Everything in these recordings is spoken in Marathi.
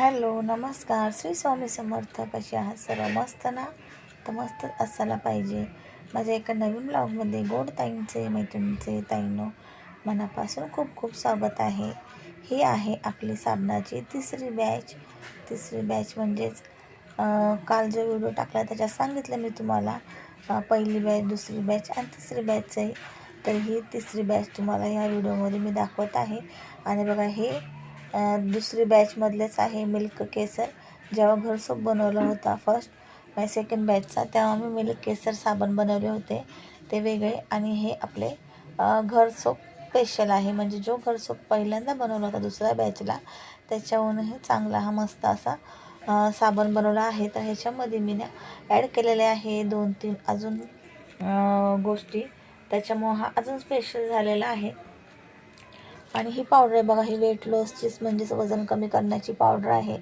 हॅलो नमस्कार. श्री स्वामी समर्थ कसे आहात? सर्व मस्त ना? तर मस्त असायला पाहिजे. माझ्या एका नवीन ब्लॉगमध्ये गोड ताईंचे मैत्रिणींचे ताईंनो मनापासून खूप खूप स्वागत आहे. ही आहे आपली साबणाची तिसरी बॅच तिसरी बॅच म्हणजेच काल जो व्हिडिओ टाकला त्याच्यात सांगितलं मी तुम्हाला. पहिली बॅच दुसरी बॅच आणि तिसरी बॅच आहे. तर ही तिसरी बॅच तुम्हाला ह्या व्हिडिओमध्ये मी दाखवत आहे. आणि बघा हे दुसरी बॅचमधलेच आहे मिल्क केसर. जेव्हा घरसोप बनवला होता फर्स्ट माझ्या सेकंड बॅचचा तेव्हा मी मिल्क केसर साबण बनवले होते. ते वेगळे आणि हे आपले घरसोप स्पेशल आहे. म्हणजे जो घरसोप पहिल्यांदा बनवला होता दुसऱ्या बॅचला त्याच्याहूनही चांगला हा मस्त असा साबण बनवला आहे. तर ह्याच्यामध्ये मी ना ॲड केलेले आहे दोन तीन अजून गोष्टी. त्याच्यामुळं हा अजून स्पेशल झालेला आहे. आणि ही पावडर आहे बघा ही वेट लॉसचीच म्हणजेच वजन कमी करण्याची पावडर आहे.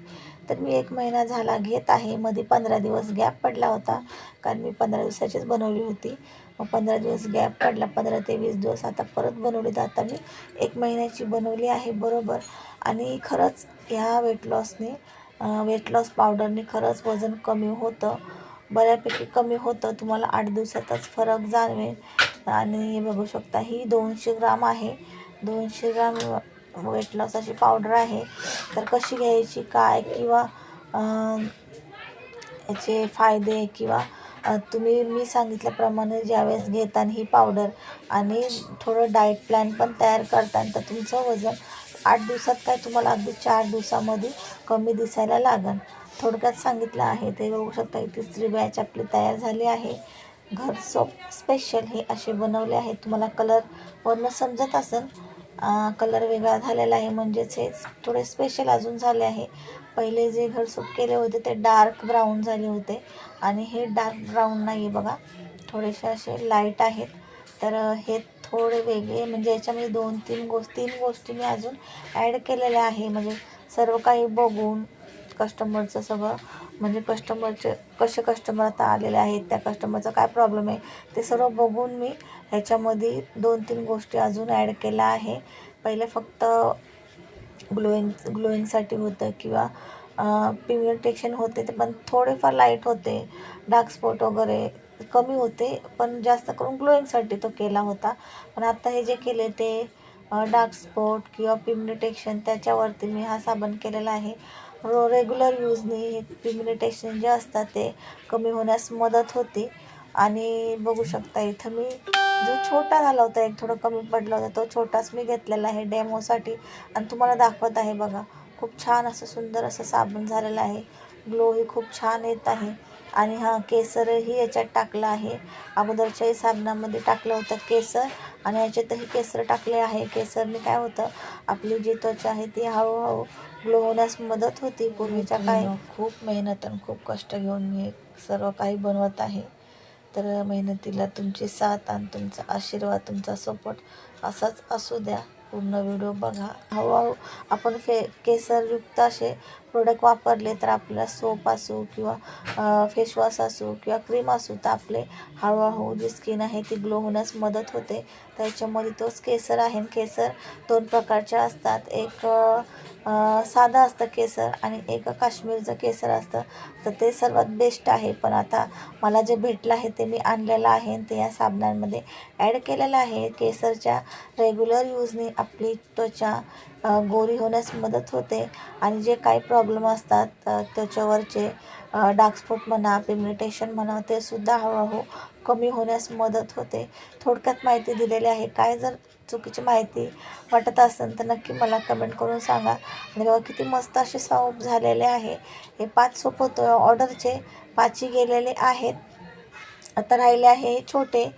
तर मी एक महिना झाला घेत आहे. मध्ये पंधरा दिवस गॅप पडला होता कारण मी पंधरा दिवसाचीच बनवली होती. मग पंधरा दिवस गॅप पडला पंधरा ते वीस दिवस आता परत बनवली. तर आता मी एक महिन्याची बनवली आहे बरोबर. आणि खरंच ह्या वेट लॉसने वेट लॉस पावडरने खरंच वजन कमी होतं. बऱ्यापैकी कमी होतं. तुम्हाला आठ दिवसातच फरक जाणवेल. आणि हे बघू शकता ही दोनशे ग्राम आहे. दोनशे ग्राम वेट लॉस अशी पावडर आहे. तर कशी घ्यायची काय किंवा याचे फायदे किंवा तुम्ही मी सांगितल्याप्रमाणे ज्यावेळेस घेताना ही पावडर आणि थोडं डाएट प्लॅन पण तयार करताना तर तुमचं वजन आठ दिवसात काय तुम्हाला अगदी चार दिवसामध्ये कमी दिसायला लागन. थोडक्यात सांगितलं आहे ते बघू शकता ही तिसरी बॅच आपली तयार झाली आहे. घर सोप स्पेशल हे असे बनवले आहे तुम्हाला कलर वरनं समजत असेल कलर वेगळा झालेला आहे. म्हणजेच हे थोडे स्पेशल अजून झाले आहे. पहिले जे घर घरसूप केले होते ते डार्क ब्राऊन झाले होते. आणि हे डार्क ब्राऊन नाही आहे बघा. थोडेसे असे लाइट आहेत. तर हे थोडे वेगळे म्हणजे याच्यामध्ये दोन तीन गोष्टी तीन गोष्टी मी अजून ॲड केलेल्या आहे. म्हणजे सर्व काही बघून कस्टमरचं सगळं म्हणजे कस्टमरचे कसे कस्टमर आता आलेले आहेत त्या कस्टमरचा काय प्रॉब्लेम आहे ते सर्व बघून मी ह्याच्यामध्ये दोन तीन गोष्टी अजून ॲड केल्या आहे. पहिले फक्त ग्लोईंग ग्लोईंगसाठी होतं किंवा पिग्मेंटेशन होते ते पण थोडेफार लाइट होते डार्क स्पॉट वगैरे कमी होते पण जास्त करून ग्लोईंगसाठी तो केला होता. पण आता हे जे केले ते डार्क स्पॉट किंवा पिग्मेंटेशन त्याच्यावरती मी हा साबण केलेला आहे. रेग्युलर यूजने हे पिग्मेंटेशन जे असतात ते कमी होण्यास मदत होते. आणि बघू शकता इथं मी जो छोटा झाला होता एक थोडं कमी पडला होता तो छोटाच मी घेतलेला आहे डेमोसाठी आणि तुम्हाला दाखवत आहे बघा खूप छान असं सुंदर असं साबण झालेलं आहे. ग्लोही खूप छान येत आहे. आणि हा केसरही याच्यात टाकला आहे. अगोदरच्याही साबणामध्ये टाकलं होतं केसर आणि याच्यातही केसर टाकले आहे. केसरने काय होतं आपली जी त्वचा आहे ती हळूहळू ग्लो होण्यास मदत होती. पूर्वीच्या काय खूप मेहनत आणि खूप कष्ट घेऊन मी सर्व काही बनवत आहे. तर मेहनतीला तुमची साथ आणि तुमचा आशीर्वाद तुमचा सपोर्ट असाच असू द्या. पूर्ण व्हिडिओ बघा. हळूहळू आपण फे केसरयुक्त असे प्रोडक्ट वापरले तर आपल्याला सोप असू किंवा फेसवॉश असू किंवा क्रीम असू तर आपले हळूहळू जी स्किन आहे ती ग्लो होण्यास मदत होते. त्याच्यामध्ये तोच केसर आहे. केसर दोन प्रकारचे असतात. एक साधं असतं केसर आणि एक काश्मीरचं केसर असतं. तर ते सर्वात बेस्ट आहे. पण आता मला जे भेटलं आहे ते मी आणलेलं आहे ते या साबणांमध्ये ॲड केलेलं आहे. केसरच्या रेग्युलर यूजने आपली त्वचा गोरी होण्यास मदत होते. आणि जे काही प्रॉब्लेम असतात त्वचेवरचे डार्क स्पॉट म्हणा पिग्मेंटेशन म्हणा ते सुद्धा हळूहळू कमी होण्यास मदत होते. थोडक्यात माहिती दिलेली आहे. काय जर चुकीची माहिती वाटत असेल तर नक्की मला कमेंट करून सांगा. आणि बघा किती मस्त असे सोप झालेले आहे. हे पाच सोप होतं. ऑर्डरचे पाचही गेलेले आहेत. आता राहिले आहे हे छोटे.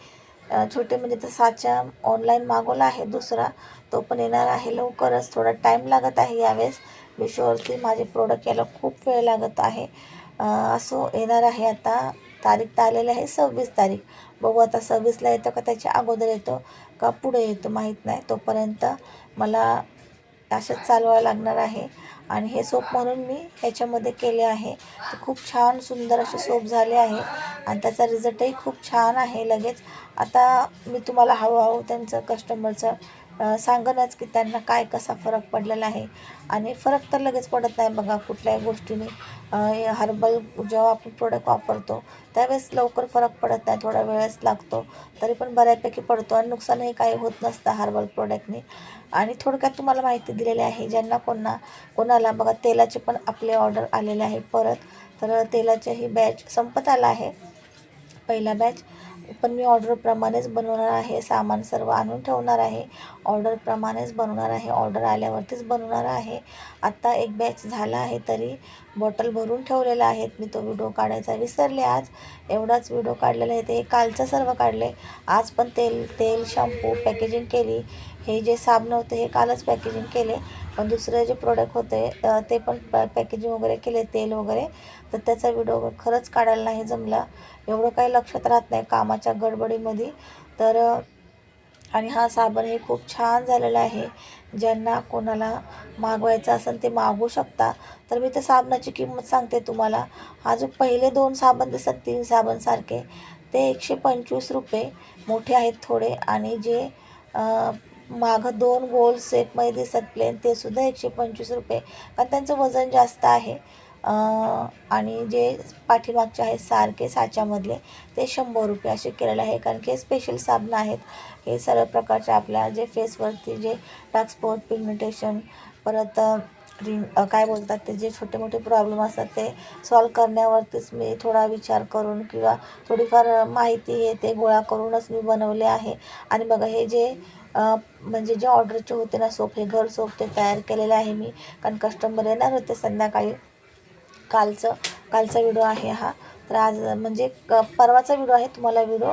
छोटे म्हणजे तर साचा ऑनलाईन मागवला आहे. दुसरा तो पण येणार आहे लवकरच. थोडा टाईम लागत आहे यावेळेस. मिशोवरती माझे प्रोडक्ट यायला खूप वेळ लागत आहे. असो येणार आहे आता. तारीख तर आलेली आहे सव्वीस तारीख. बघू आता सव्वीसला येतो का त्याच्या अगोदर येतो का पुढे येतो माहीत नाही. तोपर्यंत मला असंच चालवावं लागणार आहे. आणि हे सोप म्हणून मी ह्याच्यामध्ये केले आहे. ते खूप छान सुंदर असे सोप झाले आहे. आणि त्याचा रिझल्टही खूप छान आहे लगेच. आता मी तुम्हाला हळूहळू त्यांचं कस्टमरचं सांगणच की त्यांना काय कसा फरक पडलेला आहे. आणि फरक तर लगेच पडत नाही बघा कुठल्याही गोष्टीने. हर्बल जेव्हा आपण प्रोडक्ट वापरतो त्यावेळेस लवकर फरक पडत नाही थोडा वेळच लागतो. तरी पण बऱ्यापैकी पडतो आणि नुकसानही काही होत नसतं हर्बल प्रोडक्टने आणि थोडक्यात तुम्हाला माहिती दिलेली आहे ज्यांना कोणा कोणाला बघा तेलाचे पण आपले ऑर्डर आलेले आहे परत. तर तेलाचेही बॅच संपत आला आहे. पहिला बॅच पण मी ऑर्डरप्रमाणेच बनवणार आहे. सामान सर्व आणून ठेवणार आहे. ऑर्डरप्रमाणेच बनवणार आहे. ऑर्डर आल्यावरतीच बनवणार आहे. आत्ता एक बॅच झाला आहे तरी बॉटल भरून ठेवलेला आहेत मी तो व्हिडिओ काढायचा विसरले आज. एवढाच व्हिडिओ काढलेला आहे. ते कालचं सर्व काढले. आज पण तेल तेल शॅम्पू पॅकेजिंग केली. हे जे साबण होते हे कालच पॅकेजिंग केले. पण दुसरे जे प्रोडक्ट होते ते पण पॅ पॅकेजिंग वगैरे केले तेल वगैरे. तर त्याचा व्हिडिओ खरंच काढायला नाही जमला. एवढं काही लक्षात राहत नाही कामाच्या गडबडीमध्ये. तर आणि हा साबण हे खूप छान झालेला आहे. ज्यांना कोणाला मागवायचं असेल ते मागवू शकता. तर मी त्या साबणाची किंमत सांगते तुम्हाला. हा जो पहिले दोन साबण दिसतात तीन साबणसारखे ते एकशे पंचवीस रुपये. मोठे आहेत थोडे. आणि जे मागं दोन गोल सेटमध्ये दिसत प्लेन ते सुद्धा एकशे पंचवीस रुपये. कारण त्यांचं वजन जास्त आहे. आणि जे पाठीमागचे आहेत सारखे साच्यामधले ते शंभर रुपये असे केलेले आहे. कारण की हे स्पेशल साबणं आहेत. हे सर्व प्रकारचे आपल्या जे फेसवरती जे डार्क स्पॉट पिगमेंटेशन परत रिंग काय बोलतात ते जे छोटे मोठे प्रॉब्लेम असतात ते सॉल्व करण्यावरतीच मी थोडा विचार करून किंवा थोडीफार माहिती हे ते गोळा करूनच मी बनवले आहे. आणि बघा हे जे म्हणजे जे ऑर्डरचे होते ना सोप हे घर सोप ते तयार केलेले आहे मी. कारण कस्टमर येणार होते संध्याकाळी. कालचं कालचा व्हिडिओ आहे हा. तर आज म्हणजे क परवाचा व्हिडिओ आहे तुम्हाला व्हिडिओ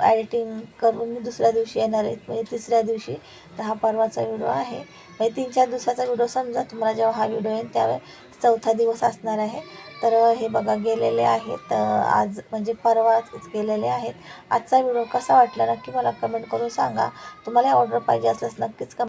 ॲडिटिंग करून मी दुसऱ्या दिवशी येणार आहे. म्हणजे तिसऱ्या दिवशी तर हा परवाचा व्हिडिओ आहे. म्हणजे तीन चार दिवसाचा व्हिडिओ समजा तुम्हाला जेव्हा हा व्हिडिओ येईल त्यावेळेस चौथा दिवस असणार आहे. तर हे बघा गेलेले आहेत आज म्हणजे परवाच गेलेले आहेत. आजचा व्हिडिओ कसा वाटला नक्की मला कमेंट करून सांगा. तुम्हाला ऑर्डर पाहिजे असल्यास नक्कीच कमेंट